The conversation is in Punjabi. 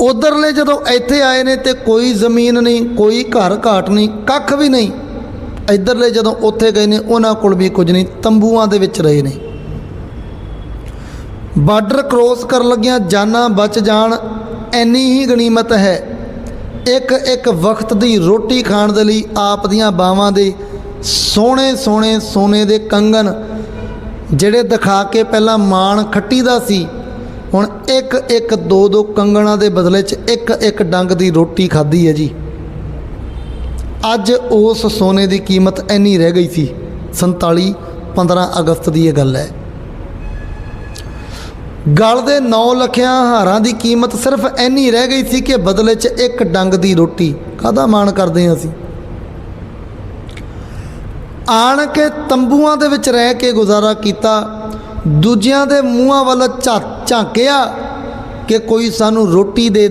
ਉਧਰਲੇ ਜਦੋਂ ਇੱਥੇ ਆਏ ਨੇ ਤੇ ਕੋਈ ਜ਼ਮੀਨ ਨਹੀਂ, ਕੋਈ ਘਰ ਘਾਟ ਨਹੀਂ, ਕੱਖ ਵੀ ਨਹੀਂ, ਇੱਧਰਲੇ ਜਦੋਂ ਉੱਥੇ ਗਏ ਨੇ, ਉਹਨਾਂ ਕੋਲ ਵੀ ਕੁਝ ਨਹੀਂ, ਤੰਬੂਆਂ ਦੇ ਵਿੱਚ ਰਹੇ ਨੇ। ਬਾਰਡਰ ਕ੍ਰੋਸ ਕਰਨ ਲੱਗਿਆਂ ਜਾਨਾਂ ਬਚ ਜਾਣ ਐਨੀ ਹੀ ਗਨੀਮਤ ਹੈ। ਇੱਕ ਇੱਕ ਵਕਤ ਦੀ ਰੋਟੀ ਖਾਣ ਦੇ ਲਈ ਆਪ ਦੀਆਂ ਬਾਵਾਂ ਦੇ ਸੋਹਣੇ ਸੋਹਣੇ ਸੋਨੇ ਦੇ ਕੰਗਣ, ਜਿਹੜੇ ਦਿਖਾ ਕੇ ਪਹਿਲਾਂ ਮਾਣ ਖੱਟੀ ਦਾ ਸੀ ਹੁਣ ਇੱਕ ਇੱਕ ਦੋ ਦੋ ਕੰਗਣਾ ਦੇ ਬਦਲੇ 'ਚ ਇੱਕ ਇੱਕ ਡੰਗ ਦੀ ਰੋਟੀ ਖਾਧੀ ਹੈ ਜੀ। ਅੱਜ ਉਸ ਸੋਨੇ ਦੀ ਕੀਮਤ ਇੰਨੀ ਰਹਿ ਗਈ ਸੀ 47 15 ਅਗਸਤ ਦੀ ਇਹ ਗੱਲ ਹੈ। ਗਲ ਦੇ 9 ਲੱਖਿਆਂ ਹਾਰਾਂ ਦੀ ਕੀਮਤ ਸਿਰਫ ਇੰਨੀ ਰਹਿ ਗਈ ਸੀ ਕਿ ਬਦਲੇ 'ਚ ਇੱਕ ਡੰਗ ਦੀ ਰੋਟੀ ਕਾਹਦਾ ਮਾਣ ਕਰਦੇ ਹਾਂ ਅਸੀਂ? ਆਣ ਕੇ ਤੰਬੂਆਂ ਦੇ ਵਿੱਚ ਰਹਿ ਕੇ ਗੁਜ਼ਾਰਾ ਕੀਤਾ ਦੂਜਿਆਂ ਦੇ ਮੂੰਹਾਂ ਵੱਲ ਝਾ- ਝਾਂਕਿਆ ਕਿ ਕੋਈ ਸਾਨੂੰ ਰੋਟੀ ਦੇ